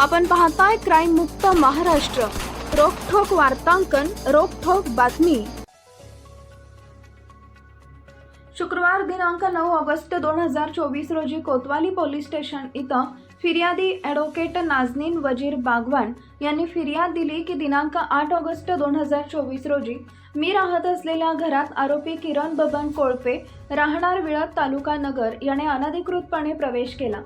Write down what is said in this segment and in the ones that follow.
आपण पाहताय क्राईम मुक्त महाराष्ट्र. रोखोक वार्तांकन रोखोक बातमी. शुक्रवार दिनांक नऊ ऑगस्ट दोन हजार चोवीस रोजी कोतवाली पोलीस स्टेशन इथं फिर्यादी ॲडव्होकेट नाझनीन वजीर बागवान यांनी फिर्याद दिली की दिनांक आठ ऑगस्ट दोन हजार चोवीस रोजी मी राहत असलेल्या घरात आरोपी किरण बबन कोळपे राहणार विळत तालुका नगर याने अनधिकृतपणे प्रवेश केला.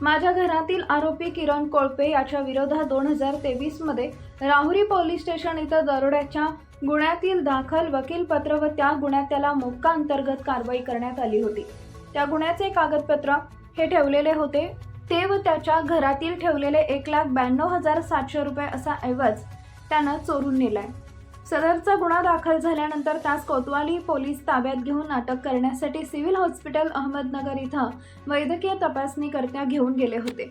माझ्या घरातील आरोपी किरण कोळपे याच्या विरोधात दोन हजार तेवीसमध्ये राहुरी पोलीस स्टेशन इथं दरोड्याच्या गुन्ह्यातील दाखल वकीलपत्र व त्या गुन्ह्यात त्याला मोक्का अंतर्गत कारवाई करण्यात आली होती. त्या गुन्ह्याचे कागदपत्र हे ठेवलेले होते. ते व त्याच्या घरातील ठेवलेले एक लाख ब्याण्णव हजार सातशे रुपये असा ऐवज त्यानं चोरून नेलाय. सदरचा गुन्हा दाखल झाल्यानंतर त्यास कोतवाली पोलीस ताब्यात घेऊन अटक करण्यासाठी सिव्हिल हॉस्पिटल अहमदनगर इथं वैद्यकीय तपासणीकरता घेऊन गेले होते.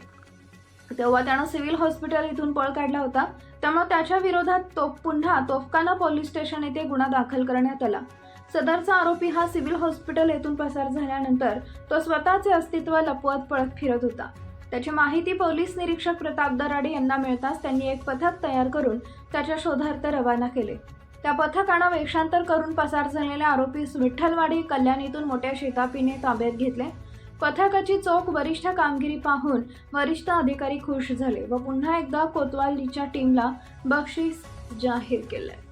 तेव्हा त्यानं सिव्हिल हॉस्पिटल इथून पळ काढला होता. त्यामुळे त्याच्या विरोधात तो पुन्हा तोफखाना पोलीस स्टेशन येथे गुन्हा दाखल करण्यात आला. सदरचा आरोपी हा सिव्हिल हॉस्पिटल येथून पसार झाल्यानंतर तो स्वतःचे अस्तित्व लपवत पळत फिरत होता. त्याची माहिती पोलीस निरीक्षक प्रताप दराडे यांना मिळताच त्यांनी एक पथक तयार करून त्याच्या शोधार्थ रवाना केले. त्या पथकानं वेषांतर करून पसार झालेल्या आरोपीस विठ्ठलवाडी कल्याणीतून मोठ्या शेतापीने ताब्यात घेतले. पथकाची चोख वरिष्ठ कामगिरी पाहून वरिष्ठ अधिकारी खुश झाले व पुन्हा एकदा कोतवालीच्या टीमला बक्षीस जाहीर केलं.